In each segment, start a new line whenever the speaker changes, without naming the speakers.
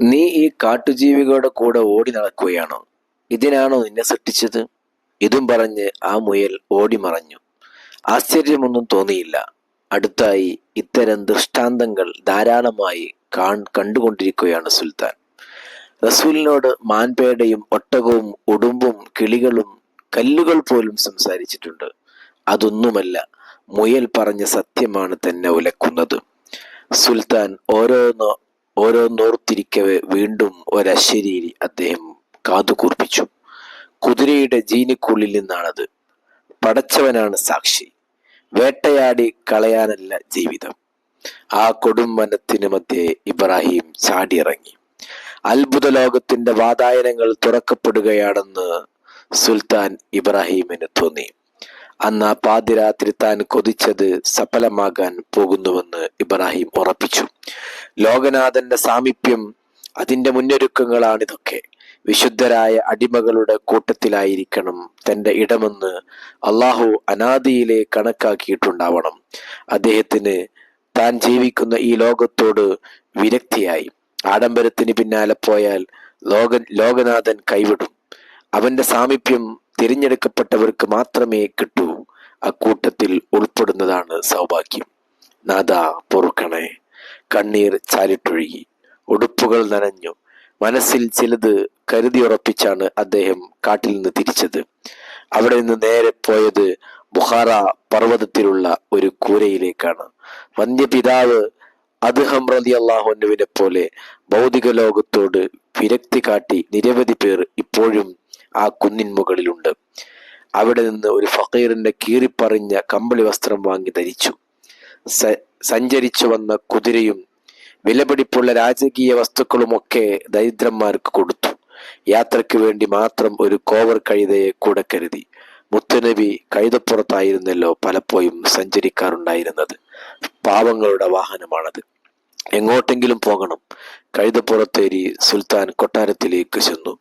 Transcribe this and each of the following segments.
നീ ഈ കാട്ടുജീവികളുടെ കൂടെ ഓടി നടക്കുകയാണോ? ഇതിനാണോ നിന്നെ സൃഷ്ടിച്ചത്? ഇതും പറഞ്ഞ് ആ മുയൽ ഓടി മറഞ്ഞു. ആശ്ചര്യമൊന്നും തോന്നിയില്ല. അടുത്തായി ഇത്തരം ദൃഷ്ടാന്തങ്ങൾ ധാരാളമായി കണ്ടുകൊണ്ടിരിക്കുകയാണ് സുൽത്താൻ. റസൂലിനോട് മാൻപേടയും ഒട്ടകവും ഉടുമ്പും കിളികളും കല്ലുകൾ പോലും സംസാരിച്ചിട്ടുണ്ട്. അതൊന്നുമല്ല മുയൽ പറഞ്ഞ സത്യമാണ് തന്നെ ഉലക്കുന്നത്. സുൽത്താൻ ഓരോന്നോ ഓരോന്നോർത്തിരിക്കവെ വീണ്ടും ഒരശരീരി അദ്ദേഹം കാതുകൂർപ്പിച്ചു. കുതിരയുടെ ജീനിക്കുള്ളിൽ നിന്നാണത്. പടച്ചവനാണ് സാക്ഷി. വേട്ടയാടി കളയാനല്ല ജീവിതം. ആ കൊടും വനത്തിന് മധ്യേ ഇബ്രാഹിം ചാടിയിറങ്ങി. അത്ഭുത ലോകത്തിന്റെ വാതായനങ്ങൾ തുറക്കപ്പെടുകയാണെന്ന് സുൽത്താൻ ഇബ്രാഹിമിന് തോന്നി. അന്ന് ആ പാതിരാത്രി താൻ കൊതിച്ചത് സഫലമാകാൻ പോകുന്നുവെന്ന് ഇബ്രാഹിം ഉറപ്പിച്ചു. ലോകനാഥന്റെ സാമീപ്യം അതിന്റെ മുന്നൊരുക്കങ്ങളാണിതൊക്കെ. വിശുദ്ധരായ അടിമകളുടെ കൂട്ടത്തിലായിരിക്കണം തന്റെ ഇടമെന്ന് അള്ളാഹു അനാദിയിലെ കണക്കാക്കിയിട്ടുണ്ടാവണം. അദ്ദേഹത്തിന് താൻ ജീവിക്കുന്ന ഈ ലോകത്തോട് വിരക്തിയായി. ആഡംബരത്തിന് പിന്നാലെ പോയാൽ ലോക ലോകനാഥൻ കൈവിടും. അവന്റെ സാമീപ്യം തിരഞ്ഞെടുക്കപ്പെട്ടവർക്ക് മാത്രമേ കിട്ടൂ. അക്കൂട്ടത്തിൽ ഉൾപ്പെടുന്നതാണ് സൗഭാഗ്യം. നാദ പൊറുക്കണേ. കണ്ണീർ ചാലിട്ടൊഴുകി. ഉടുപ്പുകൾ നനഞ്ഞു. മനസ്സിൽ ചിലത് കരുതിയുറപ്പിച്ചാണ് അദ്ദേഹം കാട്ടിൽ നിന്ന് തിരിച്ചത്. അവിടെ നിന്ന് നേരെ പോയത് ബുഹാറ പർവതത്തിലുള്ള ഒരു കൂരയിലേക്കാണ്. വന്യപിതാവ് അദ്ദേഹം റതി അള്ളാഹുവിനെ പോലെ ഭൗതിക ലോകത്തോട് വിരക്തി കാട്ടി നിരവധി പേർ ഇപ്പോഴും ആ കുന്നിൻ മുകളിലുണ്ട് അവിടെ നിന്ന് ഒരു ഫക്കീറിന്റെ കീറിപ്പറിഞ്ഞ കമ്പിളി വസ്ത്രം വാങ്ങി ധരിച്ചു. സഞ്ചരിച്ചു വന്ന കുതിരയും വിലപിടിപ്പുള്ള രാജകീയ വസ്തുക്കളുമൊക്കെ ദരിദ്രന്മാർക്ക് കൊടുത്തു. യാത്രയ്ക്ക് വേണ്ടി മാത്രം ഒരു കോവർ കഴുതയെ കൂടെ കരുതി. മുത്തുനബി കഴുതപ്പുറത്തായിരുന്നല്ലോ പലപ്പോഴും സഞ്ചരിക്കാറുണ്ടായിരുന്നത്. പാവങ്ങളുടെ വാഹനമാണത്. എങ്ങോട്ടെങ്കിലും പോകണം. കഴുതപ്പുറത്തേരി സുൽത്താൻ കൊട്ടാരത്തിലേക്ക് ചെന്നു.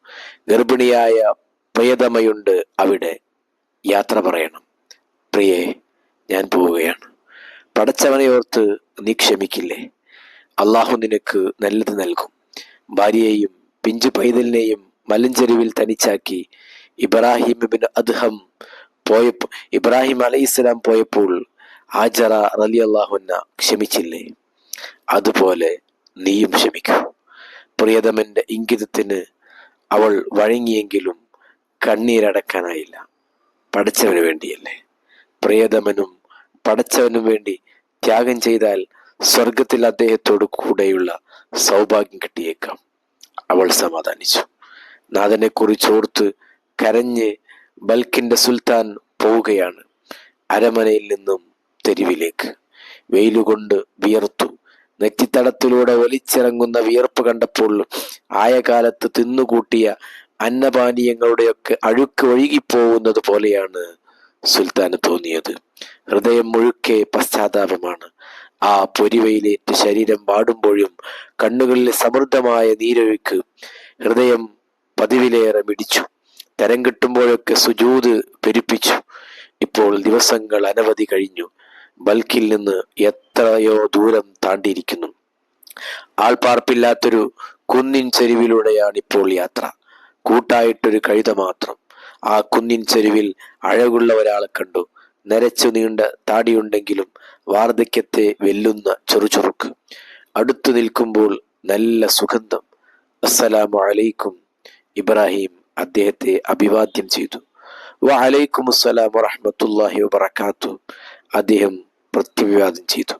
ഗർഭിണിയായ പ്രിയതമയുണ്ട് അവിടെ. യാത്ര പറയണം. പ്രിയേ ഞാൻ പോവുകയാണ്. പടച്ചവനെ ഓർത്ത് നീ ക്ഷമിക്കില്ലേ? അള്ളാഹു നിനക്ക് നല്ലത് നൽകും. ഭാര്യയെയും പിഞ്ചു പൈതലിനെയും മലഞ്ചെരുവിൽ തനിച്ചാക്കി ഇബ്രാഹിം ബിൻ അദ്ഹം പോയ ഇബ്രാഹിം അലൈഹി അലൈഹിസ്സലാം പോയപ്പോൾ ആജറ റലി അള്ളാഹുന്ന ക്ഷമിച്ചില്ലേ? അതുപോലെ നീയും ക്ഷമിക്കൂ. പ്രിയതമന്റെ ഇംഗിതത്തിന് അവൾ വഴങ്ങിയെങ്കിലും കണ്ണീരടക്കാനായില്ല. പഠിച്ചവന് വേണ്ടിയല്ലേ. പ്രിയതമനും പഠിച്ചവനും വേണ്ടി ത്യാഗം ചെയ്താൽ സ്വർഗത്തിൽ അദ്ദേഹത്തോട് കൂടെയുള്ള സൗഭാഗ്യം കിട്ടിയേക്കാം. അവൾ സമാധാനിച്ചു. നാഥനെ കുറിച്ചോർത്ത് കരഞ്ഞ് ബൽക്കിന്റെ സുൽത്താൻ പോവുകയാണ് അരമനയിൽ നിന്നും തെരുവിലേക്ക്. വെയിലുകൊണ്ട് വിയർത്തു. നെറ്റിത്തടത്തിലൂടെ വലിച്ചിറങ്ങുന്ന വിയർപ്പ് കണ്ടപ്പോൾ ആയ കാലത്ത് തിന്നുകൂട്ടിയ അന്നപാനീയങ്ങളുടെയൊക്കെ അഴുക്ക് ഒഴുകിപ്പോകുന്നത് പോലെയാണ് സുൽത്താന് തോന്നിയത്. ഹൃദയം മുഴുക്കെ പശ്ചാത്താപമാണ്. ആ പൊരിവയിലേറ്റ് ശരീരം വാടുമ്പോഴും കണ്ണുകളിൽ സമൃദ്ധമായ നീരൊഴുക്ക് ഹൃദയം പതിവിലേറെ മിടിച്ചു. തരം കിട്ടുമ്പോഴൊക്കെ സുജൂത് പെരുപ്പിച്ചു. ഇപ്പോൾ ദിവസങ്ങൾ അനവധി കഴിഞ്ഞു. ബൽക്കിൽ നിന്ന് എത്രയോ ദൂരം താണ്ടിയിരിക്കുന്നു. ആൾപാർപ്പില്ലാത്തൊരു കുന്നിൻ ചെരുവിലൂടെയാണ് ഇപ്പോൾ യാത്ര. കൂട്ടായിട്ടൊരു കഴുത മാത്രം. ആ കുന്നിൻ ചെരുവിൽ അഴകുള്ള ഒരാളെ കണ്ടു. നരച്ചു നീണ്ട താടിയുണ്ടെങ്കിലും വാർദ്ധക്യത്തെ വെല്ലുന്ന ചെറുചുറുക്ക് അടുത്തു നിൽക്കുമ്പോൾ നല്ല സുഗന്ധം. അസ്സലാമു അലൈക്കും. ഇബ്രാഹിം അദ്ദേഹത്തെ അഭിവാദ്യം ചെയ്തു. വ അലൈക്കും അസ്സലാം വറഹമത്തല്ലാഹി വറക്കാത്തു അദ്ദേഹം പ്രത്യഭിവാദം ചെയ്തു.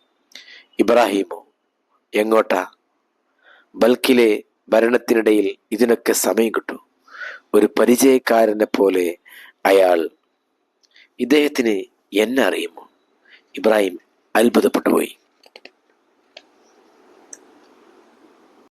ഇബ്രാഹിമോ എങ്ങോട്ടാ? ബൽക്കിലെ ഭരണത്തിനിടയിൽ ഇതിനൊക്കെ സമയം കിട്ടു. ഒരു പരിചയക്കാരനെ പോലെ അയാൾ ഇദ്ദേഹത്തിന് എന്നെ അറിയുമോ? ഇബ്രാഹിം അത്ഭുതപ്പെട്ടു പോയി.